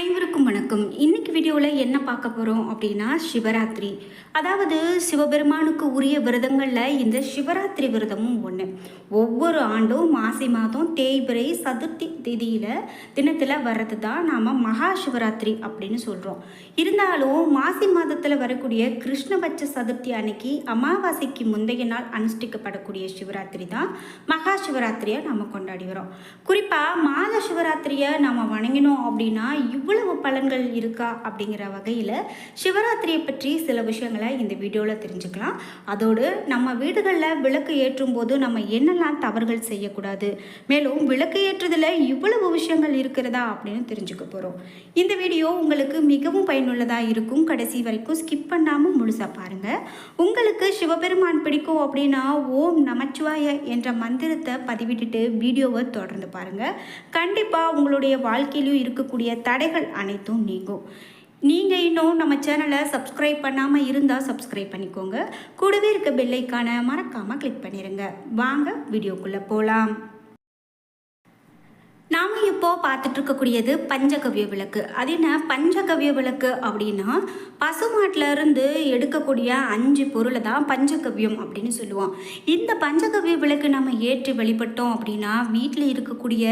அனைவருக்கும் வணக்கம். இன்னைக்கு வீடியோவில் என்ன பார்க்க போகிறோம் அப்படின்னா சிவராத்திரி. அதாவது சிவபெருமானுக்கு உரிய விரதங்களில் இந்த சிவராத்திரி விரதமும் ஒன்று ஒவ்வொரு ஆண்டும் மாசி மாதம் தேய்பிரை சதுர்த்தி திதியில் தினத்தில் வர்றது தான் நாம் மகா சிவராத்திரி அப்படின்னு சொல்கிறோம் இருந்தாலும் மாசி மாதத்தில் வரக்கூடிய கிருஷ்ணபட்ச சதுர்த்தி அன்னைக்கு அமாவாசைக்கு முந்தைய நாள் அனுஷ்டிக்கப்படக்கூடிய சிவராத்திரி தான் மகா சிவராத்திரியை நம்ம கொண்டாடி வரோம் குறிப்பாக மாத சிவராத்திரியை நாம் வணங்கினோம் அப்படின்னா இவ்வளவு பலன்கள் இருக்கா அப்படிங்கிற வகையில் சிவராத்திரியை பற்றி சில விஷயங்களை இந்த வீடியோவில் தெரிஞ்சுக்கலாம். அதோடு நம்ம வீடுகளில் விளக்கு ஏற்றும் போது நம்ம என்னெல்லாம் தவறுகள் செய்யக்கூடாது மேலும் விளக்கு ஏற்றுதில் இவ்வளவு விஷயங்கள் இருக்கிறதா அப்படின்னு தெரிஞ்சுக்க போகிறோம் இந்த வீடியோ உங்களுக்கு மிகவும் பயனுள்ளதாக இருக்கும். கடைசி வரைக்கும் ஸ்கிப் பண்ணாமல் முழுசாக பாருங்கள் உங்களுக்கு சிவபெருமான் பிடிக்கும் அப்படின்னா ஓம் நமச்சிவாய என்ற மந்திரத்தை பதிவிட்டுட்டு வீடியோவை தொடர்ந்து பாருங்கள் கண்டிப்பாக உங்களுடைய வாழ்க்கையிலும் இருக்கக்கூடிய தடைகள் அனைத்தும் நீங்கும். நீங்கள் இன்னும் நம்ம சேனலை சப்ஸ்கிரைப் பண்ணாமல் இருந்தால் சப்ஸ்கிரைப் பண்ணிக்கோங்க. கூடவே இருக்க பெல்லைக்கான மறக்காமல் கிளிக் பண்ணிடுங்க வாங்க வீடியோக்குள்ளே போகலாம் நாம் இப்போ பார்த்துட்டு இருக்கக்கூடியது பஞ்சகவ்ய விளக்கு. அது என்ன? பஞ்சகவ்ய விளக்கு அப்படின்னா பசுமாட்டில் இருந்து எடுக்கக்கூடிய அஞ்சு பொருளை தான் பஞ்சகவ்யம் அப்படின்னு சொல்லுவோம். இந்த பஞ்சகவ்ய விளக்கு நம்ம ஏற்றி வழிபட்டோம் அப்படின்னா வீட்டில் இருக்கக்கூடிய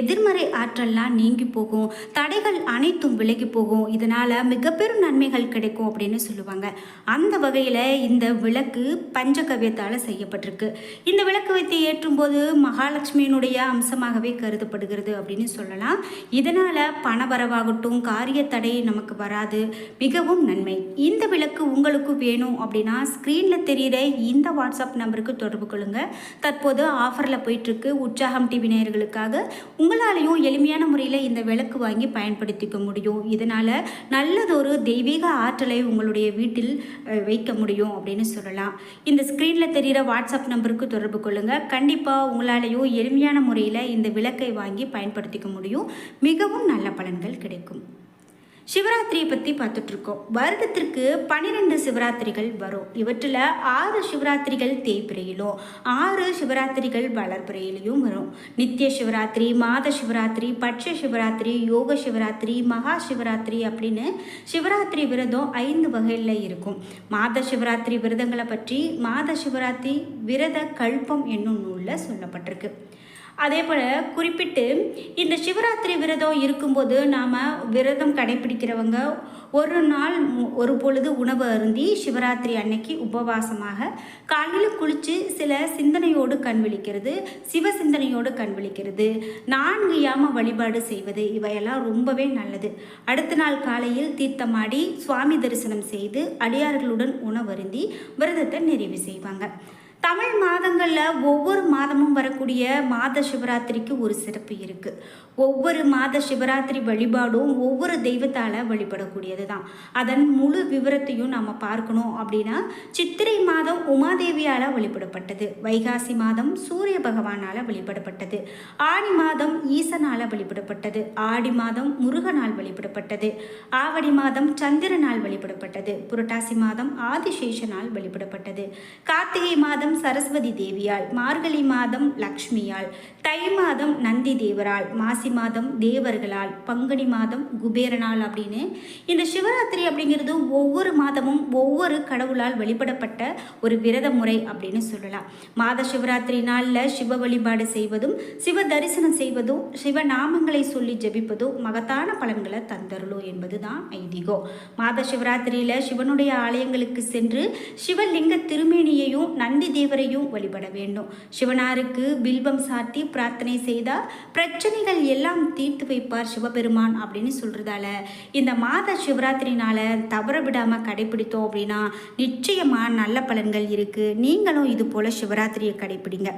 எதிர்மறை ஆற்றல்லாம் நீங்கி போகும். தடைகள் அனைத்தும் விலகி போகும். இதனால் மிகப்பெரும் நன்மைகள் கிடைக்கும் அப்படின்னு சொல்லுவாங்க. அந்த வகையில் இந்த விளக்கு பஞ்சகவ்யத்தால் செய்யப்பட்டிருக்கு. இந்த விளக்கு வைத்து ஏற்றும் போது மகாலட்சுமியினுடைய அம்சமாகவே கருதப்படுகிறது. அப்படின்னு சொல்லலாம். இதனால் பணவரவாகட்டும் காரிய தடை நமக்கு வராது. மிகவும் நன்மை. இந்த விளக்கு உங்களுக்கு வேணும் அப்படின்னா ஸ்க்ரீனில் தெரிகிற இந்த வாட்ஸ்அப் நம்பருக்கு தொடர்பு கொள்ளுங்கள் தற்போது ஆஃபரில் போயிட்டுருக்கு. உற்சாகம் டிவி நேயர்களுக்காக உங்களாலையும் எளிமையான முறையில் இந்த விளக்கு வாங்கி பயன்படுத்திக்க முடியும். இதனால் நல்லதொரு தெய்வீக ஆற்றலை உங்களுடைய வீட்டில் வைக்க முடியும் அப்படின்னு சொல்லலாம். இந்த ஸ்க்ரீனில் தெரிகிற வாட்ஸ்அப் நம்பருக்கு தொடர்பு கொள்ளுங்கள் கண்டிப்பாக உங்களாலேயும் எளிமையான முறையில் இந்த விளக்கை வாங்கி பயன்படுத்திக்க முடியும். மிகவும் நல்ல பலன்கள் கிடைக்கும். சிவராத்திரியை பற்றி பார்த்துட்ருக்கோம். வருடத்திற்கு பன்னிரெண்டு சிவராத்திரிகள் வரும். இவற்றில் ஆறு சிவராத்திரிகள் தேய்பிரையிலும் ஆறு சிவராத்திரிகள் வளர்பிறையிலையும் வரும். நித்திய சிவராத்திரி மாத சிவராத்திரி பட்ச சிவராத்திரி யோக சிவராத்திரி மகா சிவராத்திரி அப்படின்னு சிவராத்திரி விரதம் ஐந்து வகையில் இருக்கும். மாத சிவராத்திரி விரதங்களை பற்றி மாத சிவராத்திரி விரத கல்பம் என்னும் நூலில் சொல்லப்பட்டிருக்கு. அதே போல் குறிப்பிட்டு இந்த சிவராத்திரி விரதம் இருக்கும்போது நாம் விரதம் கடைபிடிக்கிறவங்க ஒரு நாள் ஒரு பொழுது உணவு அருந்தி சிவராத்திரி அன்னைக்கு உபவாசமாக காலையில் குளித்து சில சிந்தனையோடு கண் விழிக்கிறது சிவ சிந்தனையோடு கண் விழிக்கிறது. நான்கு யாம வழிபாடு செய்வது இவையெல்லாம் ரொம்பவே நல்லது. அடுத்த நாள் காலையில் தீர்த்தமாடி சுவாமி தரிசனம் செய்து அடியார்களுடன் உணவருந்தி விரதத்தை நிறைவு செய்வாங்க. தமிழ் மாதங்களில் ஒவ்வொரு மாதமும் வரக்கூடிய மாத சிவராத்திரிக்கு ஒரு சிறப்பு இருக்குது ஒவ்வொரு மாத சிவராத்திரி வழிபாடும் ஒவ்வொரு தெய்வத்தால் வழிபடக்கூடியது தான் அதன் முழு விவரத்தையும் நம்ம பார்க்கணும் அப்படின்னா சித்திரை மாதம் உமாதேவியால் வழிபடப்பட்டது வைகாசி மாதம் சூரிய பகவானால் வழிபடப்பட்டது ஆடி மாதம் ஈசனால் வழிபடப்பட்டது ஆடி மாதம் முருகனால் வழிபடப்பட்டது ஆவடி மாதம் சந்திரனால் வழிபடப்பட்டது புரட்டாசி மாதம் ஆதிசேஷனால் வழிபடப்பட்டது கார்த்திகை மாதம் சரஸ்வதி தேவியால் மார்கழி மாதம் லக்ஷ்மியால் தை மாதம் நந்தி தேவரால் மாசி மாதம் தேவர்களால் பங்குனி மாதம் குபேரனால் அப்படின்னு இந்த சிவராத்திரி அப்படிங்கிறது ஒவ்வொரு மாதமும் ஒவ்வொரு கடவுளால் வழிபடப்பட்ட ஒரு விரத முறை அப்படின்னு சொல்லலாம். மாத சிவராத்திரி நாளில் சிவ வழிபாடு செய்வதும் சிவ தரிசனம் செய்வதும் சிவ நாமங்களை சொல்லி ஜபிப்பதும் மகத்தான பலன்களை தந்தருளும் என்பதுதான் ஐதீகம். மாத சிவராத்திரியில் சிவனுடைய ஆலயங்களுக்கு சென்று சிவலிங்க திருமேனியையும் நந்தி தேவரையும் வழிபட வேண்டும். சிவனாருக்கு பில்வம் சாட்டி பிரார்த்தனை செய்தால் பிரச்சனைகள் எல்லாம் தீர்த்து வைப்பார் சிவபெருமான் அப்படின்னு சொல்கிறதால இந்த மாத சிவராத்திரினால் தவற விடாமல் கடைபிடித்தோம் அப்படின்னா நிச்சயமாக நல்ல பலன்கள் இருக்குது நீங்களும் இது போல் சிவராத்திரியை கடைபிடிங்க.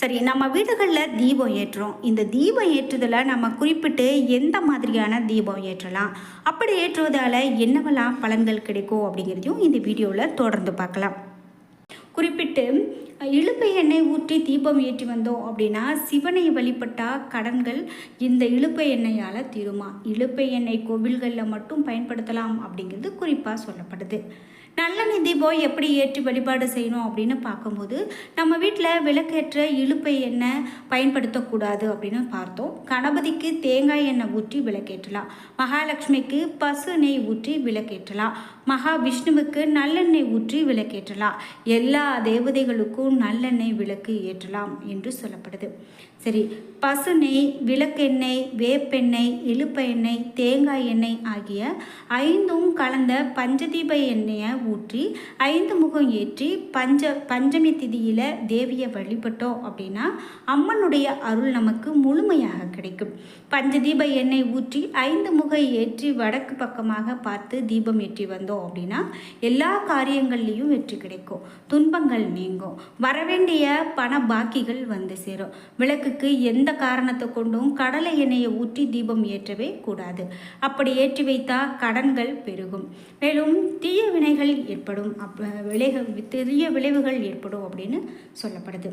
சரி நம்ம வீடுகளில் தீபம் ஏற்றுறோம். இந்த தீபம் ஏற்றுதல நம்ம குறிப்பிட்டு எந்த மாதிரியான தீபம் ஏற்றலாம்? அப்படி ஏற்றுவதால் என்னவெல்லாம் பலன்கள் கிடைக்கும் அப்படிங்கிறதையும் இந்த வீடியோவில் தொடர்ந்து பார்க்கலாம். குறிப்பிட்டு இழுப்பை எண்ணெய் ஊற்றி தீபம் ஏற்றி வந்தோம் அப்படின்னா சிவனை வழிபட்டால் கடன்கள் இந்த இழுப்பை எண்ணெயால் தீருமா? இழுப்பை எண்ணெய் கோவில்களில் மட்டும் பயன்படுத்தலாம் அப்படிங்கிறது குறிப்பாக சொல்லப்படுது. நல்லெண்ணெய் தீபம் எப்படி ஏற்றி வழிபாடு செய்யணும் அப்படின்னு பார்க்கும்போது நம்ம வீட்டில் விளக்கேற்ற இழுப்பை எண்ணெய் பயன்படுத்தக்கூடாது அப்படின்னு பார்த்தோம். கணபதிக்கு தேங்காய் எண்ணெய் ஊற்றி விளக்கேற்றலாம். மகாலட்சுமிக்கு பசு நெய் ஊற்றி விளக்கேற்றலாம். மகாவிஷ்ணுவுக்கு நல்லெண்ணெய் ஊற்றி விளக்கேற்றலாம். எல்லா தேவதைகளுக்கும் நல்லெண்ணெய் விளக்கு ஏற்றலாம் என்று சொல்லப்படுது. சரி பசு நெய் விளக்கெண்ணெய் வேப்பெண்ணெய் இழுப்ப எண்ணெய் தேங்காய் எண்ணெய் ஆகிய ஐந்தும் கலந்த பஞ்சதீப எண்ணெயை ஊற்றி ஐந்து முகம் ஏற்றி பஞ்ச பஞ்சமி திதியில் தேவியை வழிபட்டோம் அப்படின்னா அம்மனுடைய அருள் நமக்கு முழுமையாக கிடைக்கும். பஞ்சதீப எண்ணெய் ஊற்றி ஐந்து முகம் ஏற்றி வடக்கு பக்கமாக பார்த்து தீபம் ஏற்றி வந்தோம் அப்படின்னா எல்லா காரியங்கள்லேயும் வெற்றி கிடைக்கும். துன்பங்கள் நீங்கும். வரவேண்டிய பண பாக்கிகள் வந்து சேரும். விளக்குக்கு எந்த காரணத்தை கொண்டும் கடலை எண்ணெயை ஊற்றி தீபம் ஏற்றவே கூடாது. அப்படி ஏற்றி வைத்தால் கடன்கள் பெருகும். மேலும் தீய வினைகள் ஏற்படும் அப்ப விளைக பெரிய விளைவுகள் ஏற்படும் அப்படின்னு சொல்லப்படுது.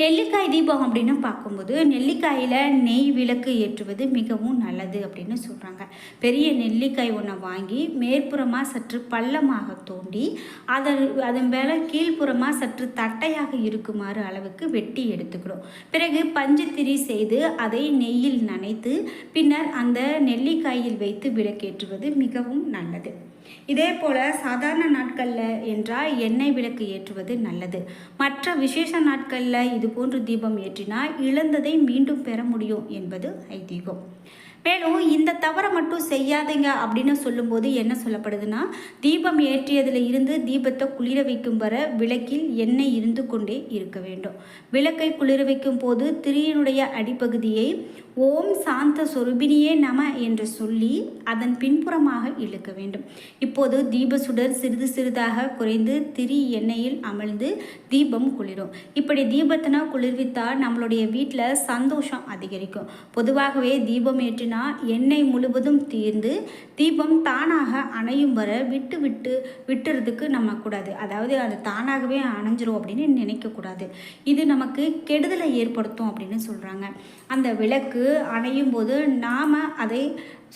நெல்லிக்காய் தீபம் அப்படின்னு பார்க்கும்போது நெல்லிக்காயில் நெய் விளக்கு ஏற்றுவது மிகவும் நல்லது அப்படின்னு சொல்கிறாங்க பெரிய நெல்லிக்காய் ஒன்றை வாங்கி மேற்புறமாக சற்று பள்ளமாக தோண்டி அதன் அதன் மேலே கீழ்ப்புறமாக சற்று தட்டையாக இருக்குமாறு அளவுக்கு வெட்டி எடுத்துக்கிறோம் பிறகு பஞ்சுத்திரி செய்து அதை நெய்யில் நனைத்து பின்னர் அந்த நெல்லிக்காயில் வைத்து விளக்கேற்றுவது மிகவும் நல்லது. இதே போல் சாதாரண நாட்களில் என்றால் எண்ணெய் விளக்கு ஏற்றுவது நல்லது. மற்ற விசேஷ நாட்களில் இது போன்று தீபம் ஏற்றினால் இழந்ததை மீண்டும் பெற முடியும் என்பது ஐதீகம். மேலும் இந்த தவறை மட்டும் செய்யாதீங்க அப்படின்னு சொல்லும்போது என்ன சொல்லப்படுதுன்னா தீபம் ஏற்றியதில் இருந்து தீபத்தை குளிர வைக்கும் வர விளக்கில் எண்ணெய் இருந்து கொண்டே இருக்க வேண்டும். விளக்கை குளிர வைக்கும் போது திரியினுடைய அடிப்பகுதியை ஓம் சாந்த சொருபினியே நம என்று சொல்லி அதன் பின்புறமாக இழுக்க வேண்டும். இப்போது தீப சுடர் சிறிது சிறிதாக குறைந்து திரி எண்ணெயில் அமிழ்ந்து தீபம் குளிரும். இப்படி தீபத்தினா குளிர்வித்தால் நம்மளுடைய வீட்டில் சந்தோஷம் அதிகரிக்கும். பொதுவாகவே தீபம் ஏற்றினா எண்ணெய் முழுவதும் தீர்ந்து தீபம் தானாக அணையும் வர விட்டு விட்டு விட்டுறதுக்கு நம்ம கூடாது. அதாவது அது தானாகவே அணைஞ்சிரும் அப்படின்னு நினைக்கக்கூடாது. இது நமக்கு கெடுதலை ஏற்படுத்தும் அப்படின்னு சொல்கிறாங்க அந்த விளக்கு அணையும் போது நாம் அதை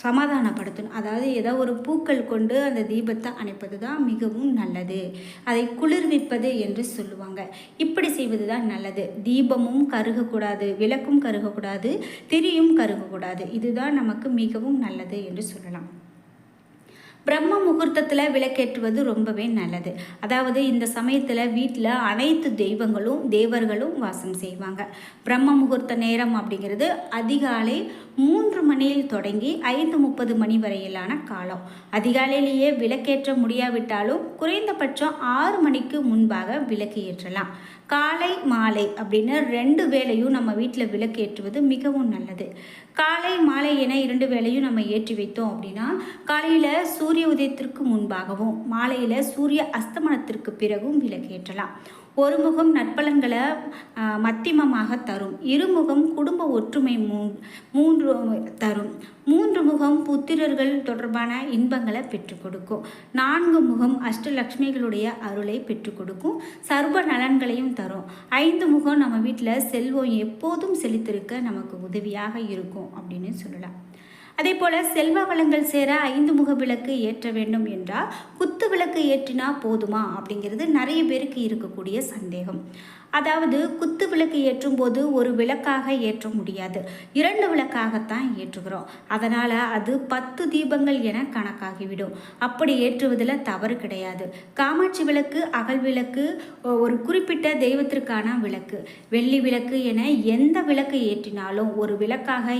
சமாதானப்படுத்தணும். அதாவது ஏதோ ஒரு பூக்கள் கொண்டு அந்த தீபத்தை அணைப்பது தான் மிகவும் நல்லது. அதை குளிர்விப்பது என்று சொல்லுவாங்க. இப்படி செய்வது தான் நல்லது. தீபமும் கருகக்கூடாது விளக்கும் கருகக்கூடாது திரியும் கருகக்கூடாது. இதுதான் நமக்கு மிகவும் நல்லது என்று சொல்லலாம். பிரம்ம முகூர்த்தத்தில் விளக்கேற்றுவது ரொம்பவே நல்லது. அதாவது இந்த சமயத்தில் வீட்டில் அனைத்து தெய்வங்களும் தேவர்களும் வாசம் செய்வாங்க. பிரம்ம முகூர்த்த நேரம் அப்படிங்கிறது அதிகாலை மூன்று மணியில் தொடங்கி ஐந்து முப்பது மணி வரையிலான காலம். அதிகாலையிலேயே விளக்கேற்ற முடியாவிட்டாலும் குறைந்தபட்சம் ஆறு மணிக்கு முன்பாக விளக்கு ஏற்றலாம். காலை மாலை அப்படின்னு ரெண்டு வேளையும் நம்ம வீட்டில் விளக்கேற்றுவது மிகவும் நல்லது. காலை மாலை என இரண்டு வேளையும் நம்ம ஏற்றி வைத்தோம் அப்படின்னா காலையில் சூரிய உதயத்திற்கு முன்பாகவும் மாலையில் சூரிய அஸ்தமனத்திற்கு பிறகும் விளக்கேற்றலாம். ஒரு முகம் நற்பலன்களை மத்திமமாக தரும். இருமுகம் குடும்ப ஒற்றுமை மூ மூன்று தரும். மூன்று முகம் புத்திரர்கள் தொடர்பான இன்பங்களை பெற்றுக் கொடுக்கும் நான்கு முகம் அஷ்டலக்ஷ்மிகளுடைய அருளை பெற்றுக் கொடுக்கும் சர்வ நலன்களையும் தரும். ஐந்து முகம் நம்ம வீட்டில் செல்வம் எப்போதும் செழித்திருக்க நமக்கு உதவியாக இருக்கும் அப்படின்னு சொல்லலாம். அதே போல் செல்வ வளங்கள் சேர ஐந்து முக விளக்கு ஏற்ற வேண்டும் என்றால் குத்து விளக்கு ஏற்றினா போதுமா அப்படிங்கிறது நிறைய பேருக்கு இருக்கக்கூடிய சந்தேகம். அதாவது குத்து விளக்கு ஏற்றும் போது ஒரு விளக்காக ஏற்ற முடியாது. இரண்டு விளக்காகத்தான் ஏற்றுகிறோம். அதனால் அது பத்து தீபங்கள் என கணக்காகிவிடும். அப்படி ஏற்றுவதில் தவறு கிடையாது. காமாட்சி விளக்கு அகல் விளக்கு ஒரு குறிப்பிட்ட தெய்வத்திற்கான விளக்கு. வெள்ளி விளக்கு என எந்த விளக்கு ஏற்றினாலும் ஒரு விளக்காக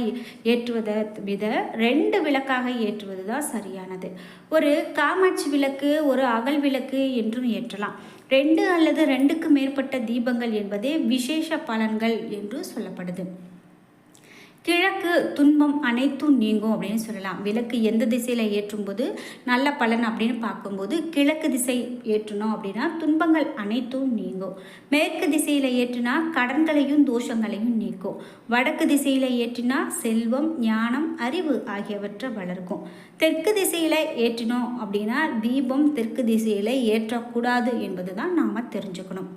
ஏற்றுவதை வித ரெண்டு விளக்காக ஏற்றுவது தான் சரியானது. ஒரு காமாட்சி விளக்கு ஒரு அகல் விளக்கு என்றும் ஏற்றலாம். ரெண்டு அல்லது ரெண்டுக்கு மேற்பட்ட தீபங்கள் என்பதே விசேஷ பலன்கள் என்று சொல்லப்படுது. கிழக்கு துன்பம் அனைத்தும் நீங்கும் அப்படின்னு சொல்லலாம். விளக்கு எந்த திசையில் ஏற்றும்போது நல்ல பலன் அப்படின்னு பார்க்கும்போது கிழக்கு திசை ஏற்றணும் அப்படின்னா துன்பங்கள் அனைத்தும் நீங்கும். மேற்கு திசையில் ஏற்றினா கடன்களையும் தோஷங்களையும் நீக்கும். வடக்கு திசையில் ஏற்றினா செல்வம் ஞானம் அறிவு ஆகியவற்றை வளர்க்கும். தெற்கு திசையில் ஏற்றினோம் அப்படின்னா தீபம் தெற்கு திசையில் ஏற்றக்கூடாது என்பது தான் நாம் தெரிஞ்சுக்கணும்.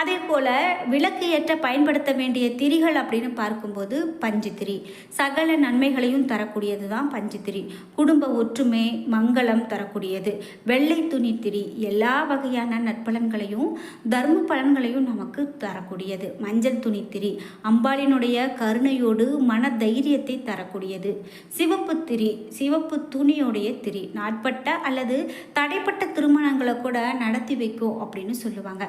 அதே போல் விளக்கு ஏற்ற பயன்படுத்த வேண்டிய திரிகள் அப்படின்னு பார்க்கும்போது பஞ்சுத்திரி சகல நன்மைகளையும் தரக்கூடியது தான் பஞ்சுத்திரி குடும்ப ஒற்றுமை மங்களம் தரக்கூடியது. வெள்ளை துணி திரி எல்லா வகையான நற்பலன்களையும் தர்ம பலன்களையும் நமக்கு தரக்கூடியது. மஞ்சள் துணி திரி அம்பாளினுடைய கருணையோடு மன தைரியத்தை தரக்கூடியது. சிவப்பு திரி சிவப்பு துணியோடைய திரி. நாட்பட்ட அல்லது தடைப்பட்ட திருமணங்களை கூட நடத்தி வைக்கும் அப்படின்னு சொல்லுவாங்க.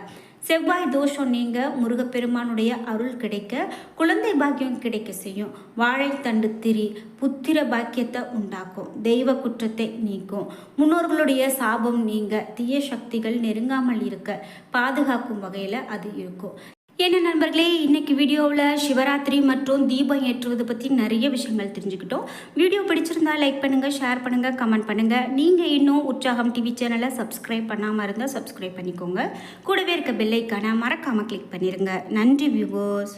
செவ்வாய் தோஷம் நீங்க முருகப்பெருமானுடைய அருள் கிடைக்க குழந்தை பாக்கியம் கிடைக்க செய்யும். வாழைத்தண்டு திரி புத்திர பாக்கியத்தை உண்டாக்கும். தெய்வ குற்றத்தை நீக்கும். முன்னோர்களுடைய சாபம் நீங்க தீய சக்திகள் நெருங்காமல் இருக்க பாதுகாக்கும் வகையில் அது இருக்கும். என்ன நண்பர்களே இன்னைக்கு வீடியோவில் சிவராத்திரி மற்றும் தீபம் ஏற்றுவது பற்றி நிறைய விஷயங்கள் தெரிஞ்சுக்கிட்டோம். வீடியோ பிடிச்சிருந்தா லைக் பண்ணுங்கள் ஷேர் பண்ணுங்கள் கமெண்ட் பண்ணுங்கள் நீங்கள் இன்னும் உற்சாகம் டிவி சேனலை சப்ஸ்கிரைப் பண்ணாமல் இருந்தால் சப்ஸ்கிரைப் பண்ணிக்கோங்க. கூடவே இருக்க பெல்லைக்கான மறக்காமல் கிளிக் பண்ணிடுங்க நன்றி வியூவர்ஸ்